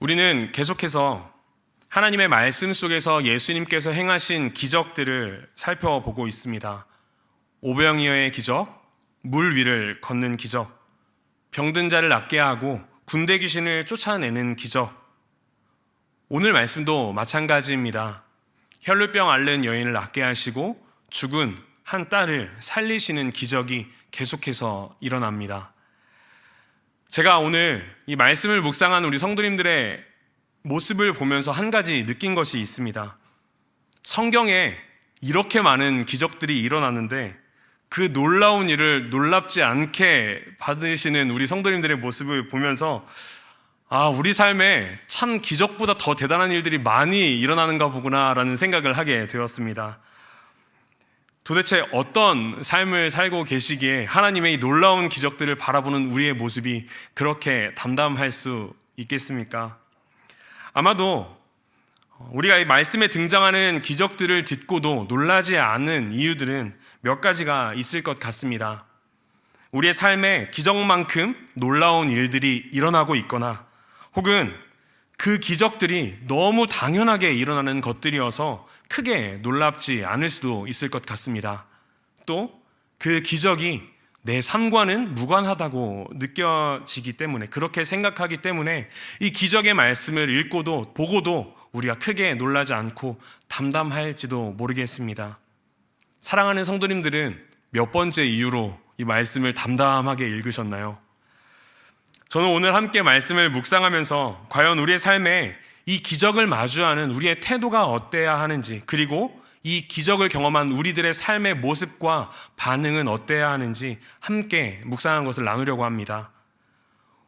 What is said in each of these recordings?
우리는 계속해서 하나님의 말씀 속에서 예수님께서 행하신 기적들을 살펴보고 있습니다. 오병이어의 기적, 물 위를 걷는 기적, 병든 자를 낫게 하고 군대 귀신을 쫓아내는 기적. 오늘 말씀도 마찬가지입니다. 혈루병 앓는 여인을 낫게 하시고 죽은 한 딸을 살리시는 기적이 계속해서 일어납니다. 제가 오늘 이 말씀을 묵상한 우리 성도님들의 모습을 보면서 한 가지 느낀 것이 있습니다. 성경에 이렇게 많은 기적들이 일어나는데 그 놀라운 일을 놀랍지 않게 받으시는 우리 성도님들의 모습을 보면서 아, 우리 삶에 참 기적보다 더 대단한 일들이 많이 일어나는가 보구나라는 생각을 하게 되었습니다. 도대체 어떤 삶을 살고 계시기에 하나님의 이 놀라운 기적들을 바라보는 우리의 모습이 그렇게 담담할 수 있겠습니까? 아마도 우리가 이 말씀에 등장하는 기적들을 듣고도 놀라지 않은 이유들은 몇 가지가 있을 것 같습니다. 우리의 삶에 기적만큼 놀라운 일들이 일어나고 있거나 혹은 그 기적들이 너무 당연하게 일어나는 것들이어서 크게 놀랍지 않을 수도 있을 것 같습니다. 또 그 기적이 내 삶과는 무관하다고 느껴지기 때문에 그렇게 생각하기 때문에 이 기적의 말씀을 읽고도 보고도 우리가 크게 놀라지 않고 담담할지도 모르겠습니다. 사랑하는 성도님들은 몇 번째 이유로 이 말씀을 담담하게 읽으셨나요? 저는 오늘 함께 말씀을 묵상하면서 과연 우리의 삶에 이 기적을 마주하는 우리의 태도가 어때야 하는지 그리고 이 기적을 경험한 우리들의 삶의 모습과 반응은 어때야 하는지 함께 묵상한 것을 나누려고 합니다.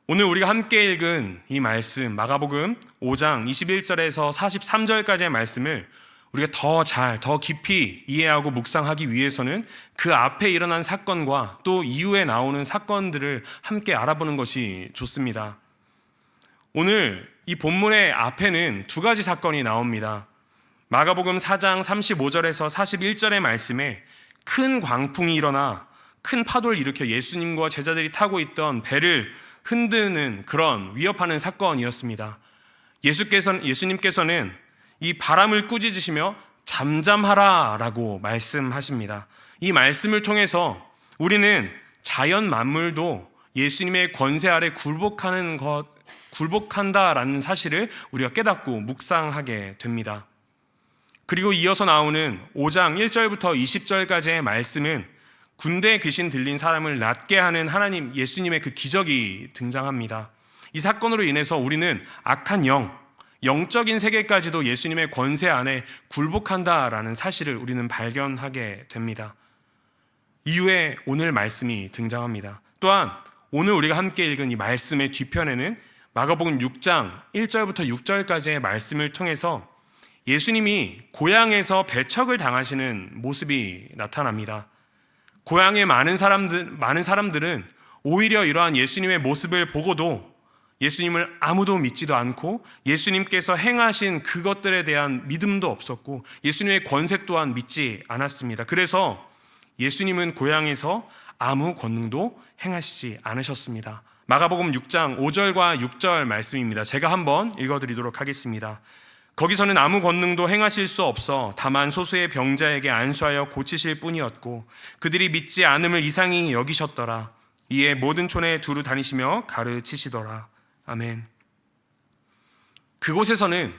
오늘 우리가 함께 읽은 이 말씀 마가복음 5장 21절에서 43절까지의 말씀을 우리가 더 잘, 더 깊이 이해하고 묵상하기 위해서는 그 앞에 일어난 사건과 또 이후에 나오는 사건들을 함께 알아보는 것이 좋습니다. 오늘 이 본문의 앞에는 두 가지 사건이 나옵니다. 마가복음 4장 35절에서 41절의 말씀에 큰 광풍이 일어나 큰 파도를 일으켜 예수님과 제자들이 타고 있던 배를 흔드는 그런 위협하는 사건이었습니다. 예수께서는, 예수님께서는 이 바람을 꾸짖으시며 잠잠하라 라고 말씀하십니다. 이 말씀을 통해서 우리는 자연 만물도 예수님의 권세 아래 굴복하는 것, 굴복한다라는 사실을 우리가 깨닫고 묵상하게 됩니다. 그리고 이어서 나오는 5장 1절부터 20절까지의 말씀은 군대 귀신 들린 사람을 낫게 하는 하나님 예수님의 그 기적이 등장합니다. 이 사건으로 인해서 우리는 악한 영, 영적인 세계까지도 예수님의 권세 안에 굴복한다라는 사실을 우리는 발견하게 됩니다. 이후에 오늘 말씀이 등장합니다. 또한 오늘 우리가 함께 읽은 이 말씀의 뒤편에는 마가복음 6장 1절부터 6절까지의 말씀을 통해서 예수님이 고향에서 배척을 당하시는 모습이 나타납니다. 고향의 많은 사람들 많은 사람들은 오히려 이러한 예수님의 모습을 보고도 예수님을 아무도 믿지도 않고 예수님께서 행하신 그것들에 대한 믿음도 없었고 예수님의 권세 또한 믿지 않았습니다. 그래서 예수님은 고향에서 아무 권능도 행하시지 않으셨습니다. 마가복음 6장 5절과 6절 말씀입니다. 제가 한번 읽어드리도록 하겠습니다. 거기서는 아무 권능도 행하실 수 없어 다만 소수의 병자에게 안수하여 고치실 뿐이었고 그들이 믿지 않음을 이상히 여기셨더라. 이에 모든 촌에 두루 다니시며 가르치시더라. 아멘. 그곳에서는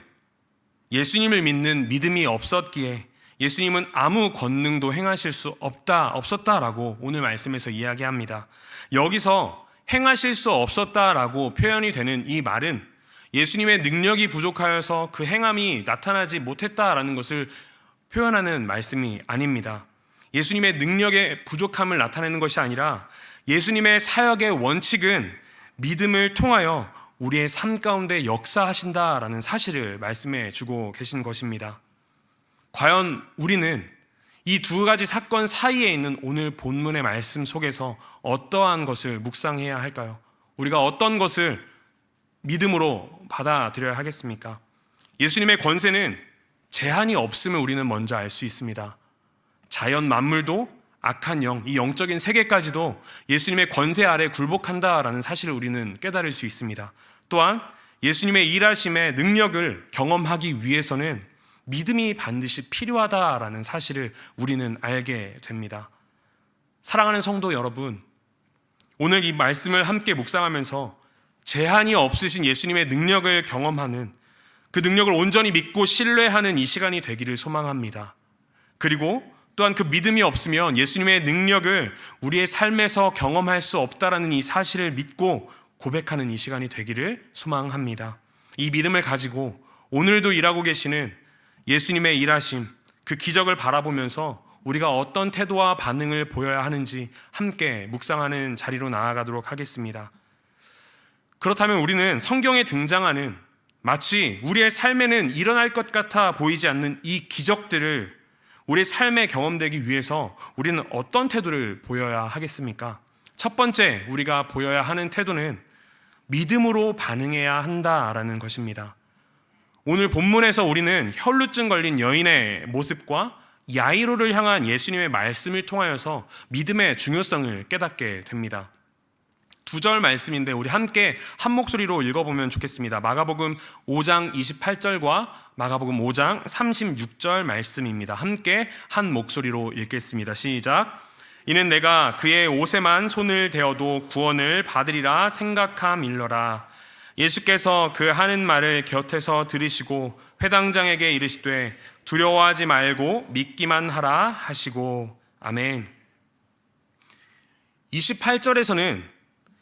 예수님을 믿는 믿음이 없었기에 예수님은 아무 권능도 행하실 수 없다, 없었다라고 오늘 말씀에서 이야기합니다. 여기서 행하실 수 없었다라고 표현이 되는 이 말은 예수님의 능력이 부족하여서 그 행함이 나타나지 못했다라는 것을 표현하는 말씀이 아닙니다. 예수님의 능력의 부족함을 나타내는 것이 아니라 예수님의 사역의 원칙은 믿음을 통하여 우리의 삶 가운데 역사하신다라는 사실을 말씀해 주고 계신 것입니다. 과연 우리는 이 두 가지 사건 사이에 있는 오늘 본문의 말씀 속에서 어떠한 것을 묵상해야 할까요? 우리가 어떤 것을 믿음으로 받아들여야 하겠습니까? 예수님의 권세는 제한이 없음을 우리는 먼저 알 수 있습니다. 자연 만물도 악한 영, 이 영적인 세계까지도 예수님의 권세 아래 굴복한다라는 사실을 우리는 깨달을 수 있습니다. 또한 예수님의 일하심의 능력을 경험하기 위해서는 믿음이 반드시 필요하다라는 사실을 우리는 알게 됩니다. 사랑하는 성도 여러분, 오늘 이 말씀을 함께 묵상하면서 제한이 없으신 예수님의 능력을 경험하는 그 능력을 온전히 믿고 신뢰하는 이 시간이 되기를 소망합니다. 그리고 또한 그 믿음이 없으면 예수님의 능력을 우리의 삶에서 경험할 수 없다라는 이 사실을 믿고 고백하는 이 시간이 되기를 소망합니다. 이 믿음을 가지고 오늘도 일하고 계시는 예수님의 일하심, 그 기적을 바라보면서 우리가 어떤 태도와 반응을 보여야 하는지 함께 묵상하는 자리로 나아가도록 하겠습니다. 그렇다면 우리는 성경에 등장하는 마치 우리의 삶에는 일어날 것 같아 보이지 않는 이 기적들을 우리의 삶에 경험되기 위해서 우리는 어떤 태도를 보여야 하겠습니까? 첫 번째 우리가 보여야 하는 태도는 믿음으로 반응해야 한다라는 것입니다. 오늘 본문에서 우리는 혈루증 걸린 여인의 모습과 야이로를 향한 예수님의 말씀을 통하여서 믿음의 중요성을 깨닫게 됩니다. 두 절 말씀인데 우리 함께 한 목소리로 읽어보면 좋겠습니다. 마가복음 5장 28절과 마가복음 5장 36절 말씀입니다. 함께 한 목소리로 읽겠습니다. 시작. 이는 내가 그의 옷에만 손을 대어도 구원을 받으리라 생각함 일러라. 예수께서 그 하는 말을 곁에서 들으시고 회당장에게 이르시되 두려워하지 말고 믿기만 하라 하시고 아멘. 28절에서는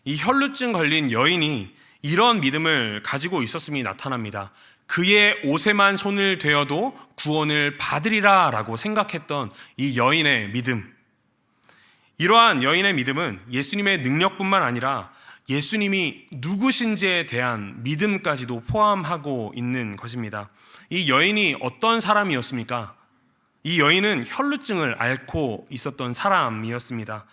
이 혈루증 걸린 여인이 이런 믿음을 가지고 있었음이 나타납니다. 그의 옷에만 손을 대어도 구원을 받으리라 라고 생각했던 이 여인의 믿음. 이러한 여인의 믿음은 예수님의 능력뿐만 아니라 예수님이 누구신지에 대한 믿음까지도 포함하고 있는 것입니다. 이 여인이 어떤 사람이었습니까? 이 여인은 혈루증을 앓고 있었던 사람이었습니다.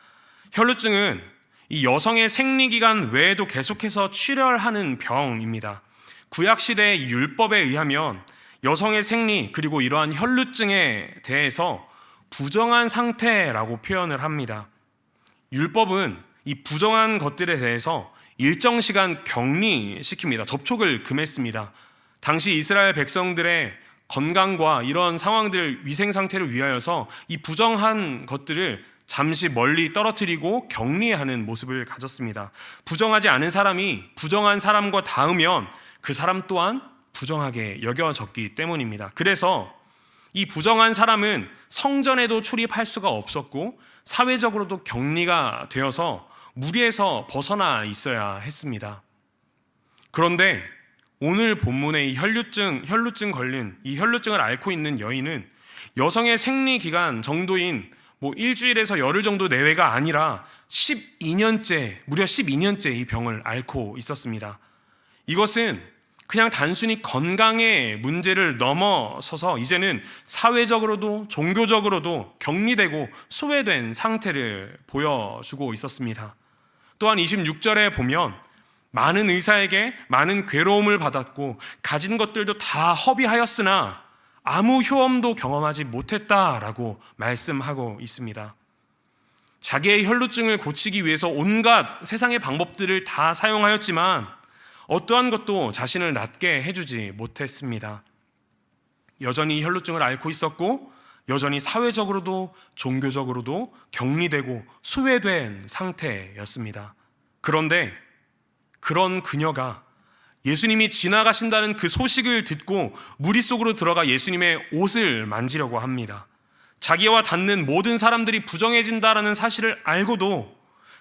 혈루증은 이 여성의 생리기간 외에도 계속해서 출혈하는 병입니다. 구약시대의 율법에 의하면 여성의 생리 그리고 이러한 혈루증에 대해서 부정한 상태라고 표현을 합니다. 율법은 이 부정한 것들에 대해서 일정 시간 격리시킵니다. 접촉을 금했습니다. 당시 이스라엘 백성들의 건강과 이런 상황들 위생 상태를 위하여서 이 부정한 것들을 잠시 멀리 떨어뜨리고 격리하는 모습을 가졌습니다. 부정하지 않은 사람이 부정한 사람과 닿으면 그 사람 또한 부정하게 여겨졌기 때문입니다. 그래서 이 부정한 사람은 성전에도 출입할 수가 없었고 사회적으로도 격리가 되어서 무리에서 벗어나 있어야 했습니다. 그런데 오늘 본문의 이 혈루증, 혈루증 걸린 이 혈루증을 앓고 있는 여인은 여성의 생리 기간 정도인 뭐 일주일에서 열흘 정도 내외가 아니라 12년째, 무려 12년째 이 병을 앓고 있었습니다. 이것은 그냥 단순히 건강의 문제를 넘어서서 이제는 사회적으로도 종교적으로도 격리되고 소외된 상태를 보여주고 있었습니다. 또한 26절에 보면 많은 의사에게 많은 괴로움을 받았고 가진 것들도 다 허비하였으나 아무 효험도 경험하지 못했다라고 말씀하고 있습니다. 자기의 혈루증을 고치기 위해서 온갖 세상의 방법들을 다 사용하였지만 어떠한 것도 자신을 낫게 해주지 못했습니다. 여전히 혈루증을 앓고 있었고 여전히 사회적으로도 종교적으로도 격리되고 소외된 상태였습니다. 그런데 그런 그녀가 예수님이 지나가신다는 그 소식을 듣고 무리 속으로 들어가 예수님의 옷을 만지려고 합니다. 자기와 닿는 모든 사람들이 부정해진다라는 사실을 알고도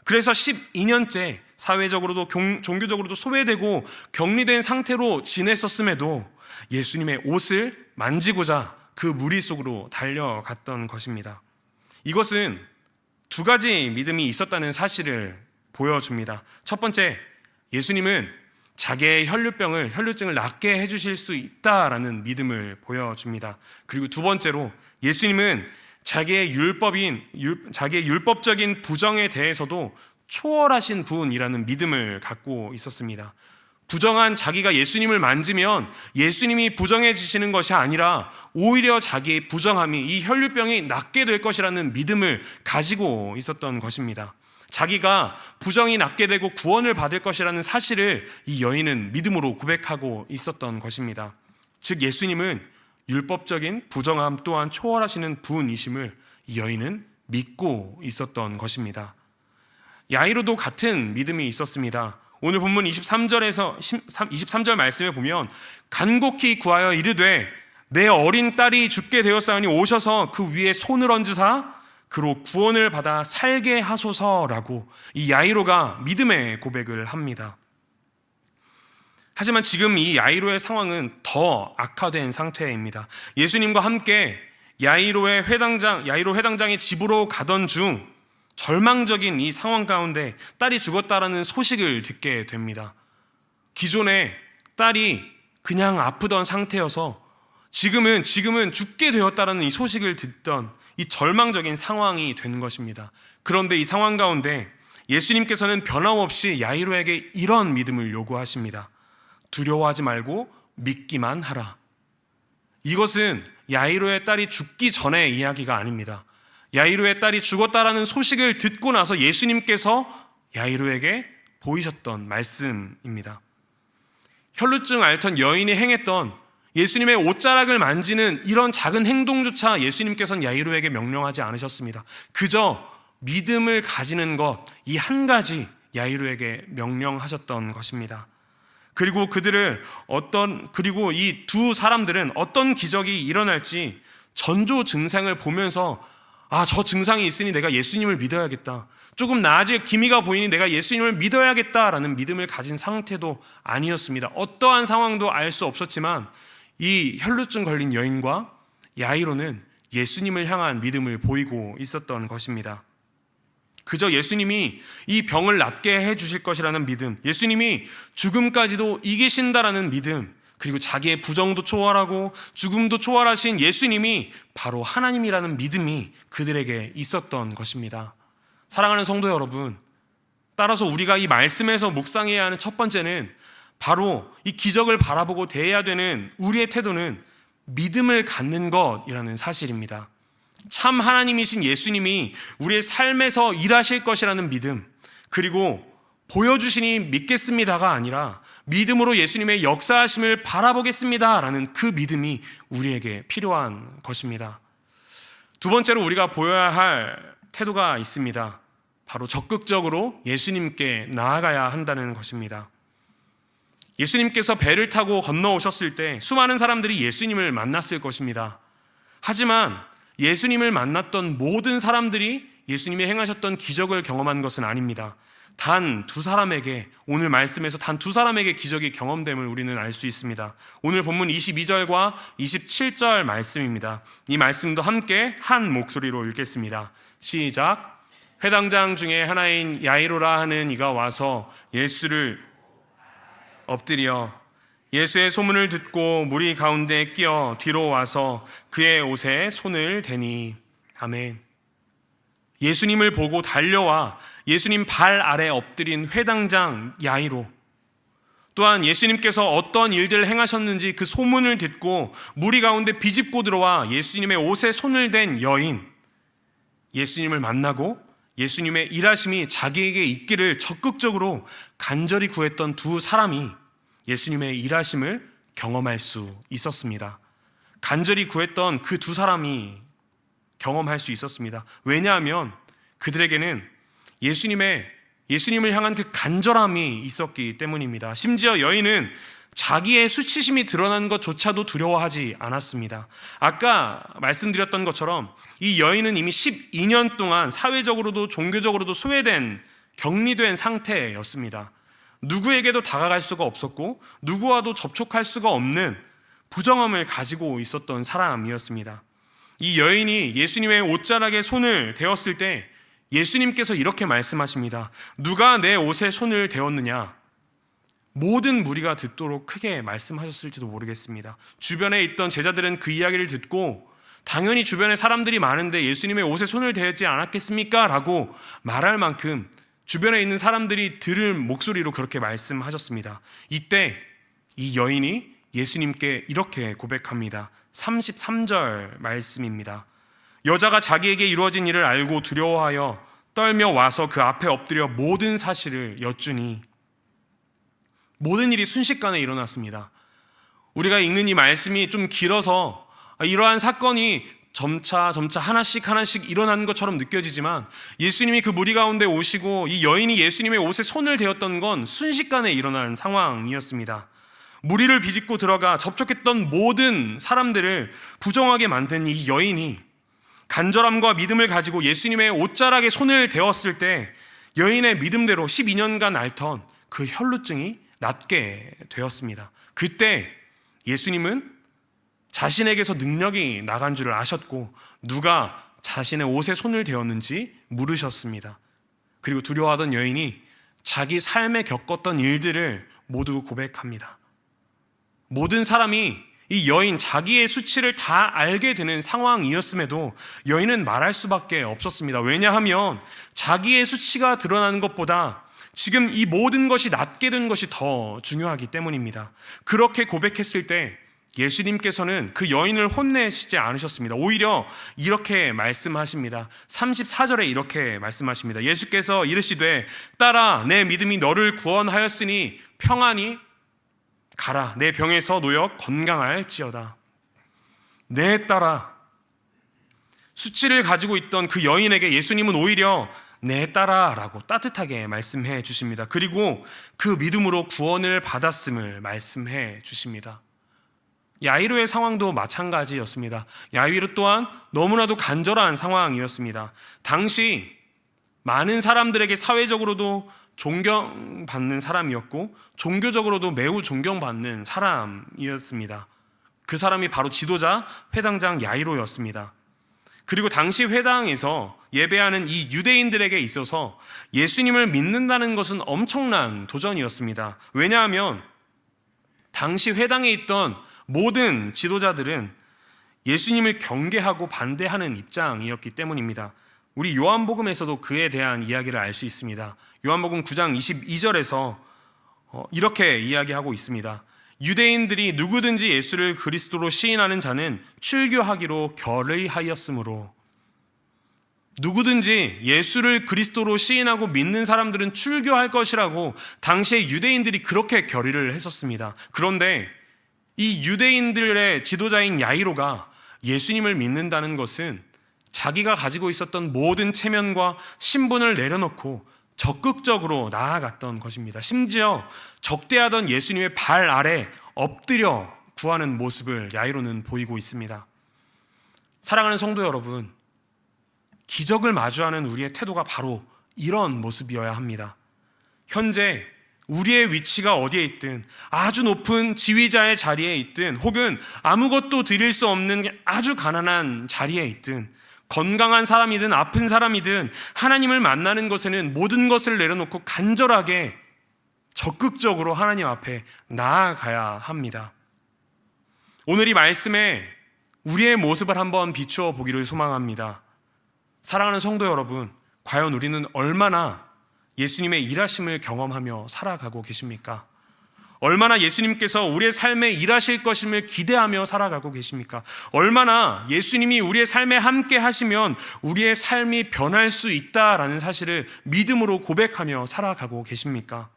그래서 12년째 사회적으로도 종교적으로도 소외되고 격리된 상태로 지냈었음에도 예수님의 옷을 만지고자 그 무리 속으로 달려갔던 것입니다. 이것은 두 가지 믿음이 있었다는 사실을 보여줍니다. 첫 번째, 예수님은 자기의 혈류병을 혈류증을 낫게 해주실 수 있다라는 믿음을 보여줍니다. 그리고 두 번째로 예수님은 자기의 율법인 자기의 율법적인 부정에 대해서도 초월하신 분이라는 믿음을 갖고 있었습니다. 부정한 자기가 예수님을 만지면 예수님이 부정해지시는 것이 아니라 오히려 자기의 부정함이 이 혈류병이 낫게 될 것이라는 믿음을 가지고 있었던 것입니다. 자기가 부정이 낫게 되고 구원을 받을 것이라는 사실을 이 여인은 믿음으로 고백하고 있었던 것입니다. 즉 예수님은 율법적인 부정함 또한 초월하시는 분이심을 이 여인은 믿고 있었던 것입니다. 야이로도 같은 믿음이 있었습니다. 오늘 본문 23절에서 23절 말씀에 보면 간곡히 구하여 이르되 내 어린 딸이 죽게 되었사오니 오셔서 그 위에 손을 얹으사 그로 구원을 받아 살게 하소서라고 이 야이로가 믿음의 고백을 합니다. 하지만 지금 이 야이로의 상황은 더 악화된 상태입니다. 예수님과 함께 야이로의 회당장 야이로 회당장의 집으로 가던 중 절망적인 이 상황 가운데 딸이 죽었다라는 소식을 듣게 됩니다. 기존에 딸이 그냥 아프던 상태여서 지금은 지금은 죽게 되었다라는 이 소식을 듣던 이 절망적인 상황이 된 것입니다. 그런데 이 상황 가운데 예수님께서는 변함없이 야이로에게 이런 믿음을 요구하십니다. 두려워하지 말고 믿기만 하라. 이것은 야이로의 딸이 죽기 전의 이야기가 아닙니다. 야이로의 딸이 죽었다라는 소식을 듣고 나서 예수님께서 야이로에게 보이셨던 말씀입니다. 혈루증 앓던 여인이 행했던 예수님의 옷자락을 만지는 이런 작은 행동조차 예수님께서는 야이로에게 명령하지 않으셨습니다. 그저 믿음을 가지는 것, 이 한 가지 야이로에게 명령하셨던 것입니다. 그리고 그들을 어떤, 그리고 이 두 사람들은 어떤 기적이 일어날지 전조 증상을 보면서 아, 저 증상이 있으니 내가 예수님을 믿어야겠다. 조금 나아질 기미가 보이니 내가 예수님을 믿어야겠다라는 믿음을 가진 상태도 아니었습니다. 어떠한 상황도 알 수 없었지만 이 혈루증 걸린 여인과 야이로는 예수님을 향한 믿음을 보이고 있었던 것입니다. 그저 예수님이 이 병을 낫게 해 주실 것이라는 믿음, 예수님이 죽음까지도 이기신다라는 믿음, 그리고 자기의 부정도 초월하고 죽음도 초월하신 예수님이 바로 하나님이라는 믿음이 그들에게 있었던 것입니다. 사랑하는 성도 여러분, 따라서 우리가 이 말씀에서 묵상해야 하는 첫 번째는 바로 이 기적을 바라보고 대해야 되는 우리의 태도는 믿음을 갖는 것이라는 사실입니다. 참 하나님이신 예수님이 우리의 삶에서 일하실 것이라는 믿음, 그리고 보여주시니 믿겠습니다가 아니라 믿음으로 예수님의 역사하심을 바라보겠습니다라는 그 믿음이 우리에게 필요한 것입니다. 두 번째로 우리가 보여야 할 태도가 있습니다. 바로 적극적으로 예수님께 나아가야 한다는 것입니다. 예수님께서 배를 타고 건너오셨을 때 수많은 사람들이 예수님을 만났을 것입니다. 하지만 예수님을 만났던 모든 사람들이 예수님이 행하셨던 기적을 경험한 것은 아닙니다. 단 두 사람에게 오늘 말씀에서 단 두 사람에게 기적이 경험됨을 우리는 알 수 있습니다. 오늘 본문 22절과 27절 말씀입니다. 이 말씀도 함께 한 목소리로 읽겠습니다. 시작. 회당장 중에 하나인 야이로라 하는 이가 와서 예수를 엎드려 예수의 소문을 듣고 무리 가운데 끼어 뒤로 와서 그의 옷에 손을 대니 아멘. 예수님을 보고 달려와 예수님 발 아래 엎드린 회당장 야이로 또한 예수님께서 어떤 일들을 행하셨는지 그 소문을 듣고 무리 가운데 비집고 들어와 예수님의 옷에 손을 댄 여인 예수님을 만나고 예수님의 일하심이 자기에게 있기를 적극적으로 간절히 구했던 두 사람이 예수님의 일하심을 경험할 수 있었습니다. 간절히 구했던 그 두 사람이 경험할 수 있었습니다. 왜냐하면 그들에게는 예수님의 예수님을 향한 그 간절함이 있었기 때문입니다. 심지어 여인은 자기의 수치심이 드러난 것조차도 두려워하지 않았습니다. 아까 말씀드렸던 것처럼 이 여인은 이미 12년 동안 사회적으로도 종교적으로도 소외된 격리된 상태였습니다. 누구에게도 다가갈 수가 없었고 누구와도 접촉할 수가 없는 부정함을 가지고 있었던 사람이었습니다. 이 여인이 예수님의 옷자락에 손을 대었을 때 예수님께서 이렇게 말씀하십니다. 누가 내 옷에 손을 대었느냐? 모든 무리가 듣도록 크게 말씀하셨을지도 모르겠습니다. 주변에 있던 제자들은 그 이야기를 듣고 당연히 주변에 사람들이 많은데 예수님의 옷에 손을 대지 않았겠습니까? 라고 말할 만큼 주변에 있는 사람들이 들을 목소리로 그렇게 말씀하셨습니다. 이때 이 여인이 예수님께 이렇게 고백합니다. 33절 말씀입니다. 여자가 자기에게 이루어진 일을 알고 두려워하여 떨며 와서 그 앞에 엎드려 모든 사실을 여쭈니 모든 일이 순식간에 일어났습니다. 우리가 읽는 이 말씀이 좀 길어서 이러한 사건이 점차 점차 하나씩 하나씩 일어나는 것처럼 느껴지지만 예수님이 그 무리 가운데 오시고 이 여인이 예수님의 옷에 손을 대었던 건 순식간에 일어난 상황이었습니다. 무리를 비집고 들어가 접촉했던 모든 사람들을 부정하게 만든 이 여인이 간절함과 믿음을 가지고 예수님의 옷자락에 손을 대었을 때 여인의 믿음대로 12년간 앓던 그 혈루증이 낫게 되었습니다. 그때 예수님은 자신에게서 능력이 나간 줄을 아셨고 누가 자신의 옷에 손을 대었는지 물으셨습니다. 그리고 두려워하던 여인이 자기 삶에 겪었던 일들을 모두 고백합니다. 모든 사람이 이 여인 자기의 수치를 다 알게 되는 상황이었음에도 여인은 말할 수밖에 없었습니다. 왜냐하면 자기의 수치가 드러나는 것보다 지금 이 모든 것이 낫게 된 것이 더 중요하기 때문입니다. 그렇게 고백했을 때 예수님께서는 그 여인을 혼내시지 않으셨습니다. 오히려 이렇게 말씀하십니다. 34절에 이렇게 말씀하십니다. 예수께서 이르시되 따라 내 믿음이 너를 구원하였으니 평안히 가라 내 병에서 놓여 건강할지어다. 내 따라 수치를 가지고 있던 그 여인에게 예수님은 오히려 내 따라라고 따뜻하게 말씀해 주십니다. 그리고 그 믿음으로 구원을 받았음을 말씀해 주십니다. 야이로의 상황도 마찬가지였습니다. 야이로 또한 너무나도 간절한 상황이었습니다. 당시 많은 사람들에게 사회적으로도 존경받는 사람이었고 종교적으로도 매우 존경받는 사람이었습니다. 그 사람이 바로 지도자 회당장 야이로였습니다. 그리고 당시 회당에서 예배하는 이 유대인들에게 있어서 예수님을 믿는다는 것은 엄청난 도전이었습니다. 왜냐하면 당시 회당에 있던 모든 지도자들은 예수님을 경계하고 반대하는 입장이었기 때문입니다. 우리 요한복음에서도 그에 대한 이야기를 알 수 있습니다. 요한복음 9장 22절에서 어, 이렇게 이야기하고 있습니다. 유대인들이 누구든지 예수를 그리스도로 시인하는 자는 출교하기로 결의하였으므로 누구든지 예수를 그리스도로 시인하고 믿는 사람들은 출교할 것이라고 당시에 유대인들이 그렇게 결의를 했었습니다. 그런데 이 유대인들의 지도자인 야이로가 예수님을 믿는다는 것은 자기가 가지고 있었던 모든 체면과 신분을 내려놓고 적극적으로 나아갔던 것입니다. 심지어 적대하던 예수님의 발 아래 엎드려 구하는 모습을 야이로는 보이고 있습니다. 사랑하는 성도 여러분, 기적을 마주하는 우리의 태도가 바로 이런 모습이어야 합니다. 현재 우리의 위치가 어디에 있든 아주 높은 지휘자의 자리에 있든 혹은 아무것도 드릴 수 없는 아주 가난한 자리에 있든 건강한 사람이든 아픈 사람이든 하나님을 만나는 것에는 모든 것을 내려놓고 간절하게 적극적으로 하나님 앞에 나아가야 합니다. 오늘 이 말씀에 우리의 모습을 한번 비추어 보기를 소망합니다. 사랑하는 성도 여러분, 과연 우리는 얼마나 예수님의 일하심을 경험하며 살아가고 계십니까? 얼마나 예수님께서 우리의 삶에 일하실 것임을 기대하며 살아가고 계십니까? 얼마나 예수님이 우리의 삶에 함께 하시면 우리의 삶이 변할 수 있다라는 사실을 믿음으로 고백하며 살아가고 계십니까?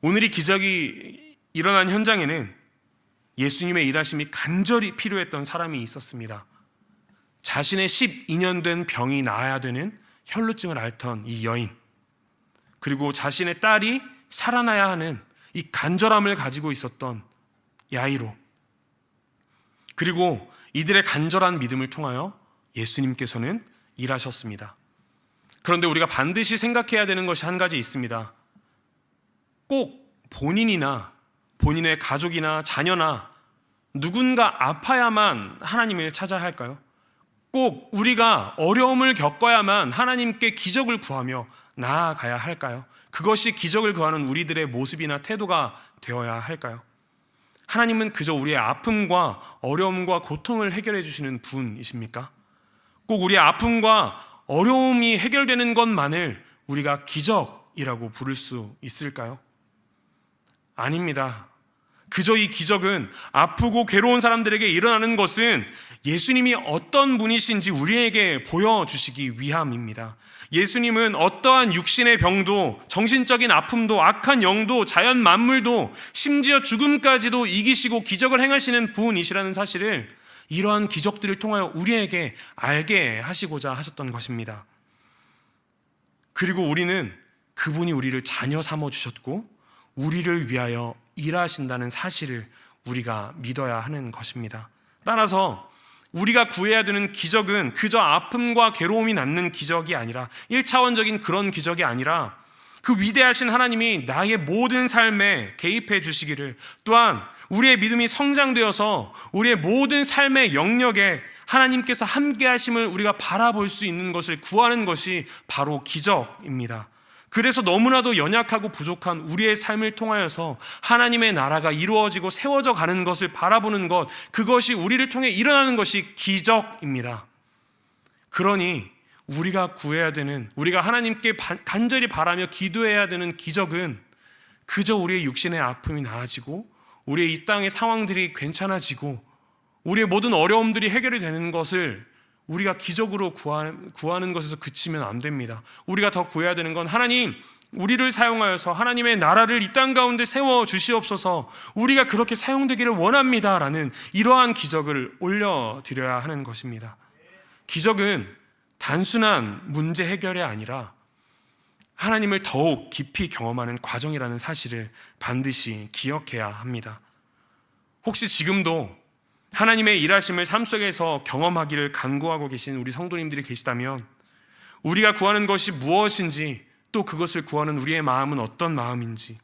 오늘이 기적이 일어난 현장에는 예수님의 일하심이 간절히 필요했던 사람이 있었습니다. 자신의 12년 된 병이 나아야 되는 혈루증을 앓던 이 여인. 그리고 자신의 딸이 살아나야 하는 이 간절함을 가지고 있었던 야이로. 그리고 이들의 간절한 믿음을 통하여 예수님께서는 일하셨습니다. 그런데 우리가 반드시 생각해야 되는 것이 한 가지 있습니다. 꼭 본인이나 본인의 가족이나 자녀나 누군가 아파야만 하나님을 찾아야 할까요? 꼭 우리가 어려움을 겪어야만 하나님께 기적을 구하며 나아가야 할까요? 그것이 기적을 구하는 우리들의 모습이나 태도가 되어야 할까요? 하나님은 그저 우리의 아픔과 어려움과 고통을 해결해 주시는 분이십니까? 꼭 우리의 아픔과 어려움이 해결되는 것만을 우리가 기적이라고 부를 수 있을까요? 아닙니다. 그저 이 기적은 아프고 괴로운 사람들에게 일어나는 것은 예수님이 어떤 분이신지 우리에게 보여주시기 위함입니다. 예수님은 어떠한 육신의 병도 정신적인 아픔도 악한 영도 자연 만물도 심지어 죽음까지도 이기시고 기적을 행하시는 분이시라는 사실을 이러한 기적들을 통하여 우리에게 알게 하시고자 하셨던 것입니다. 그리고 우리는 그분이 우리를 자녀 삼아 주셨고 우리를 위하여 일하신다는 사실을 우리가 믿어야 하는 것입니다. 따라서 우리가 구해야 되는 기적은 그저 아픔과 괴로움이 낳는 기적이 아니라 1차원적인 그런 기적이 아니라 그 위대하신 하나님이 나의 모든 삶에 개입해 주시기를 또한 우리의 믿음이 성장되어서 우리의 모든 삶의 영역에 하나님께서 함께 하심을 우리가 바라볼 수 있는 것을 구하는 것이 바로 기적입니다. 그래서 너무나도 연약하고 부족한 우리의 삶을 통하여서 하나님의 나라가 이루어지고 세워져 가는 것을 바라보는 것, 그것이 우리를 통해 일어나는 것이 기적입니다. 그러니 우리가 구해야 되는, 우리가 하나님께 간절히 바라며 기도해야 되는 기적은 그저 우리의 육신의 아픔이 나아지고, 우리의 이 땅의 상황들이 괜찮아지고, 우리의 모든 어려움들이 해결이 되는 것을 우리가 기적으로 구하는 것에서 그치면 안 됩니다. 우리가 더 구해야 되는 건 하나님, 우리를 사용하여서 하나님의 나라를 이 땅 가운데 세워 주시옵소서 우리가 그렇게 사용되기를 원합니다 라는 이러한 기적을 올려드려야 하는 것입니다. 기적은 단순한 문제 해결이 아니라 하나님을 더욱 깊이 경험하는 과정이라는 사실을 반드시 기억해야 합니다. 혹시 지금도 하나님의 일하심을 삶 속에서 경험하기를 간구하고 계신 우리 성도님들이 계시다면 우리가 구하는 것이 무엇인지 또 그것을 구하는 우리의 마음은 어떤 마음인지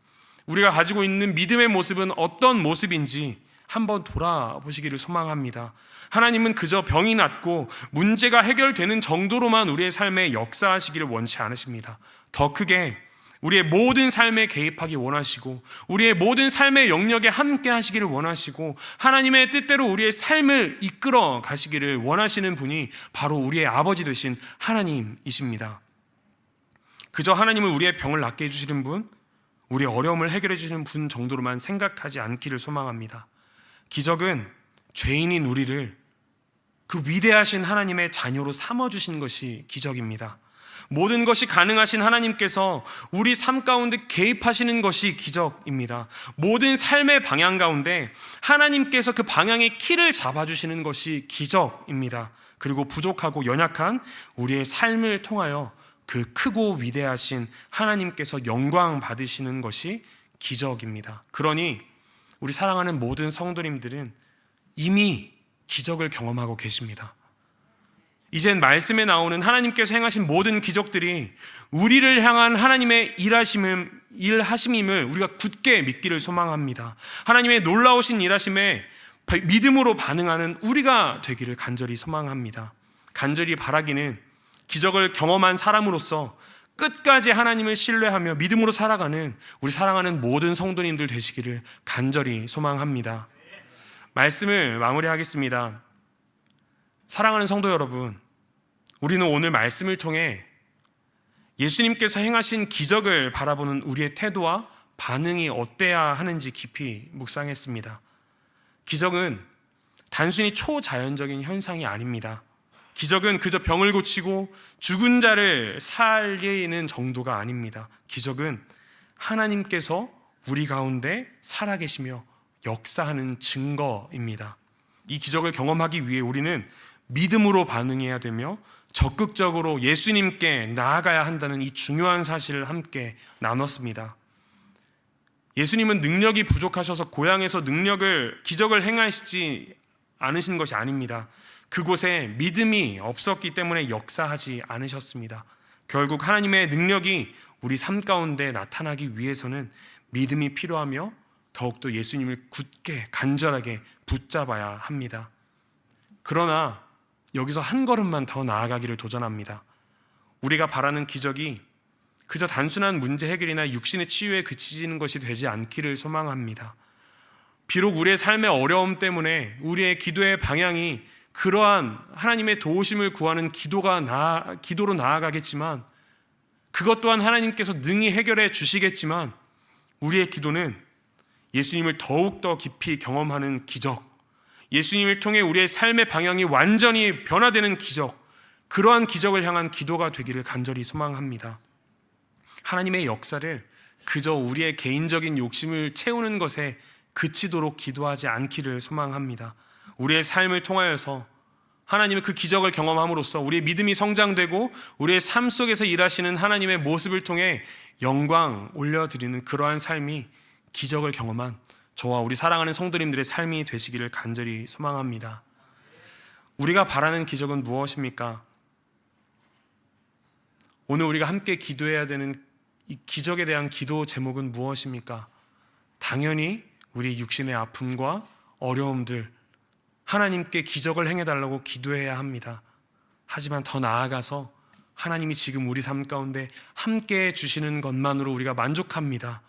우리가 가지고 있는 믿음의 모습은 어떤 모습인지 한번 돌아보시기를 소망합니다. 하나님은 그저 병이 낫고 문제가 해결되는 정도로만 우리의 삶에 역사하시기를 원치 않으십니다. 더 크게 우리의 모든 삶에 개입하기 원하시고 우리의 모든 삶의 영역에 함께 하시기를 원하시고 하나님의 뜻대로 우리의 삶을 이끌어 가시기를 원하시는 분이 바로 우리의 아버지 되신 하나님이십니다. 그저 하나님은 우리의 병을 낫게 해주시는 분, 우리의 어려움을 해결해 주시는 분 정도로만 생각하지 않기를 소망합니다. 기적은 죄인인 우리를 그 위대하신 하나님의 자녀로 삼아주신 것이 기적입니다. 모든 것이 가능하신 하나님께서 우리 삶 가운데 개입하시는 것이 기적입니다. 모든 삶의 방향 가운데 하나님께서 그 방향의 키를 잡아주시는 것이 기적입니다. 그리고 부족하고 연약한 우리의 삶을 통하여 그 크고 위대하신 하나님께서 영광 받으시는 것이 기적입니다. 그러니 우리 사랑하는 모든 성도님들은 이미 기적을 경험하고 계십니다. 이젠 말씀에 나오는 하나님께서 행하신 모든 기적들이 우리를 향한 하나님의 일하심을 일하심임을 우리가 굳게 믿기를 소망합니다. 하나님의 놀라우신 일하심에 믿음으로 반응하는 우리가 되기를 간절히 소망합니다. 간절히 바라기는 기적을 경험한 사람으로서 끝까지 하나님을 신뢰하며 믿음으로 살아가는 우리 사랑하는 모든 성도님들 되시기를 간절히 소망합니다. 말씀을 마무리하겠습니다. 사랑하는 성도 여러분, 우리는 오늘 말씀을 통해 예수님께서 행하신 기적을 바라보는 우리의 태도와 반응이 어때야 하는지 깊이 묵상했습니다. 기적은 단순히 초자연적인 현상이 아닙니다. 기적은 그저 병을 고치고 죽은 자를 살리는 정도가 아닙니다. 기적은 하나님께서 우리 가운데 살아계시며 역사하는 증거입니다. 이 기적을 경험하기 위해 우리는 믿음으로 반응해야 되며 적극적으로 예수님께 나아가야 한다는 이 중요한 사실을 함께 나눴습니다. 예수님은 능력이 부족하셔서 고향에서 능력을 기적을 행하시지 않으신 것이 아닙니다. 그곳에 믿음이 없었기 때문에 역사하지 않으셨습니다. 결국 하나님의 능력이 우리 삶 가운데 나타나기 위해서는 믿음이 필요하며 더욱더 예수님을 굳게 간절하게 붙잡아야 합니다. 그러나 여기서 한 걸음만 더 나아가기를 도전합니다. 우리가 바라는 기적이 그저 단순한 문제 해결이나 육신의 치유에 그치는 것이 되지 않기를 소망합니다. 비록 우리의 삶의 어려움 때문에 우리의 기도의 방향이 그러한 하나님의 도우심을 구하는 기도가 나, 기도로 나아가겠지만 그것 또한 하나님께서 능히 해결해 주시겠지만 우리의 기도는 예수님을 더욱 더 깊이 경험하는 기적, 예수님을 통해 우리의 삶의 방향이 완전히 변화되는 기적, 그러한 기적을 향한 기도가 되기를 간절히 소망합니다. 하나님의 역사를 그저 우리의 개인적인 욕심을 채우는 것에 그치도록 기도하지 않기를 소망합니다. 우리의 삶을 통하여서 하나님의 그 기적을 경험함으로써 우리의 믿음이 성장되고 우리의 삶 속에서 일하시는 하나님의 모습을 통해 영광 올려드리는 그러한 삶이 기적을 경험한 저와 우리 사랑하는 성도님들의 삶이 되시기를 간절히 소망합니다. 우리가 바라는 기적은 무엇입니까? 오늘 우리가 함께 기도해야 되는 이 기적에 대한 기도 제목은 무엇입니까? 당연히 우리 육신의 아픔과 어려움들 하나님께 기적을 행해달라고 기도해야 합니다. 하지만 더 나아가서 하나님이 지금 우리 삶 가운데 함께 주시는 것만으로 우리가 만족합니다.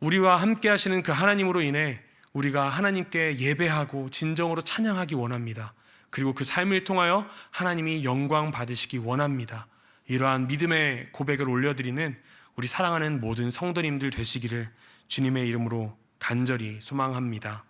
우리와 함께 하시는 그 하나님으로 인해 우리가 하나님께 예배하고 진정으로 찬양하기 원합니다. 그리고 그 삶을 통하여 하나님이 영광 받으시기 원합니다. 이러한 믿음의 고백을 올려드리는 우리 사랑하는 모든 성도님들 되시기를 주님의 이름으로 간절히 소망합니다.